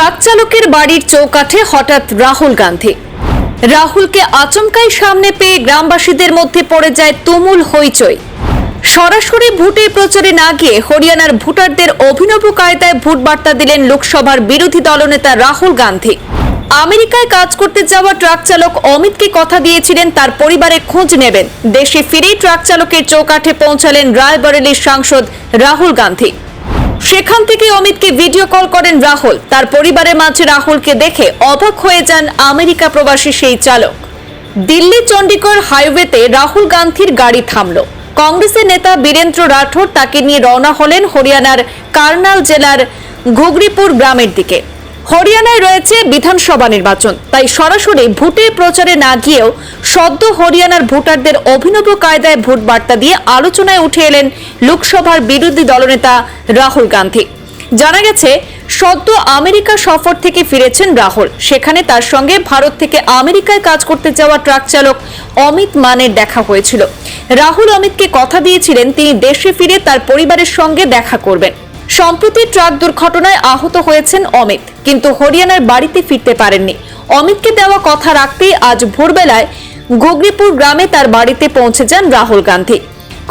Truck চালকের বাড়ির চৌকাঠে হঠাৎ রাহুল গান্ধী। রাহুলকে আচমকাই সামনে পেয়ে গ্রামবাসীদের মধ্যে পড়ে যায় তুমুল হইচই। সরাসরি ভোটে প্রচারে না গিয়ে হরিয়ানার ভোটারদের অভিনব কায়দায় ভোট বার্তা দিলেন লোকসভার বিরোধী দলনেতা রাহুল গান্ধী। আমেরিকায় কাজ করতে যাওয়া ট্রাক চালক অমিতকে কথা দিয়েছিলেন, তার পরিবারে খোঁজ নেবেন। দেশে ফিরেই ট্রাক চালকের চৌকাঠে পৌঁছালেন রায়বরেলির সাংসদ রাহুল গান্ধী। সেখান থেকে অমিতকে ভিডিও কল করেন রাহুল। তার পরিবারের মাঝে রাহুলকে দেখে অবাক হয়ে যান আমেরিকা প্রবাসী সেই চালক। দিল্লি চণ্ডীগড় হাইওয়েতে রাহুল গান্ধীর গাড়ি থামল। কংগ্রেসের নেতা বীরেন্দ্র রাঠোর তাকে নিয়ে রওনা হলেন হরিয়ানার কার্নাল জেলার ঘুগরিপুর গ্রামের দিকে। হরিয়ানায় রয়েছে বিধানসভা নির্বাচন। তাই সরাসরি ভোটের প্রচারে না গিয়েও সদ্য হরিয়ানার ভোটারদের অভিনব কায়দায় ভোট বার্তা দিয়ে আলোচনায় উঠে এলেন লোকসভার বিরোধী দলনেতা রাহুল গান্ধী। জানা গেছে, সদ্য আমেরিকা সফর থেকে ফিরেছেন রাহুল। সেখানে তার সঙ্গে ভারত থেকে আমেরিকায় কাজ করতে যাওয়া ট্রাক চালক অমিত মানের দেখা হয়েছিল। রাহুল অমিতকে কথা দিয়েছিলেন, তিনি দেশে ফিরে তার পরিবারের সঙ্গে দেখা করবেন। সম্প্রতি ট্রাক দুর্ঘটনায় আহত হয়েছেন অমিত, কিন্তু হরিয়ানার বাড়িতে ফিরতে পারেননি। অমিতকে দেওয়া কথা রাখতেই আজ ভোরবেলায় ঘুগরিপুর গ্রামে তার বাড়িতে পৌঁছে যান রাহুল গান্ধী।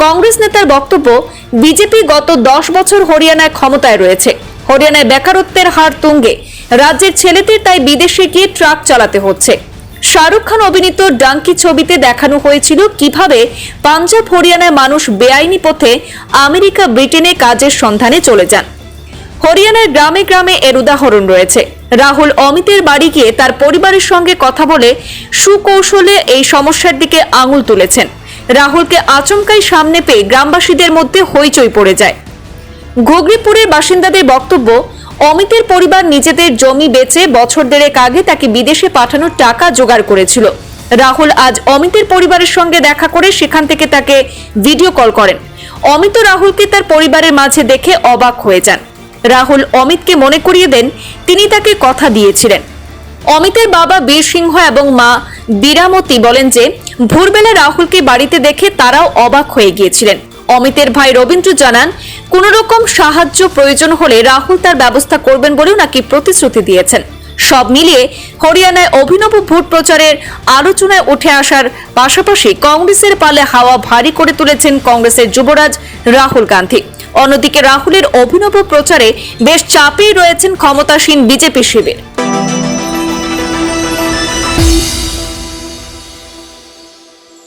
কংগ্রেস নেতার বক্তব্য, বিজেপি গত দশ বছর হরিয়ানায় ক্ষমতায় রয়েছে। হরিয়ানায় বেকারত্বের হার তুঙ্গে। রাজ্যের ছেলেদের তাই বিদেশে গিয়ে ট্রাক চালাতে হচ্ছে। শাহরুখ খান অভিনীত ডাঙ্কি ছবিতে দেখানো হয়েছিল কীভাবে পাঞ্জাব হরিয়ানায় মানুষ বেআইনি পথে আমেরিকা, ব্রিটেনে কাজের সন্ধানে চলে যান। হরিয়ানার গ্রামে গ্রামে এর উদাহরণ রয়েছে। রাহুল অমিতের বাড়ি গিয়ে তার পরিবারের সঙ্গে কথা বলে সুকৌশলে এই সমস্যার দিকে আঙুল তুলেছেন। রাহুলকে আচমকাই সামনে পেয়ে গ্রামবাসীদের মধ্যে হইচই পড়ে যায়। ঘুগরিপুরের বাসিন্দাদের বক্তব্য অমিতের পরিবার নিজেদের জমি বেচে বছর দেড়েক আগে তাকে বিদেশে পাঠানোর টাকা জোগাড় করেছিল। রাহুল আজ অমিতের পরিবারের সঙ্গে দেখা করে সেখান থেকে তাকে ভিডিও কল করেন। অমিত রাহুলকে তার পরিবারের মাঝে দেখে অবাক হয়ে যান। রাহুল অমিতকে মনে করিয়ে দেন, তিনি তাকে কথা দিয়েছিলেন। অমিতের বাবা বীর সিংহ এবং মা বীরামতি বলেন যে, ভোরবেলা রাহুলকে বাড়িতে দেখে তারাও অবাক হয়ে গিয়েছিলেন। অমিতের ভাই রবীন্দ্র জানান কোন রকম সাহায্য প্রয়োজন হলে রাহুল তার ব্যবস্থা করবেন বলেও নাকি প্রতিশ্রুতি দিয়েছেন। সব মিলিয়ে হরিয়ানায় অভিনব ভোট প্রচারের আলোচনায় উঠে আসার পাশাপাশি কংগ্রেসের পালে হাওয়া ভারী করে তুলেছেন কংগ্রেসের যুবরাজ রাহুল গান্ধী। অন্যদিকে রাহুলের অভিনব প্রচারে বেশ চাপেই রয়েছেন ক্ষমতাসীন বিজেপি শিবির।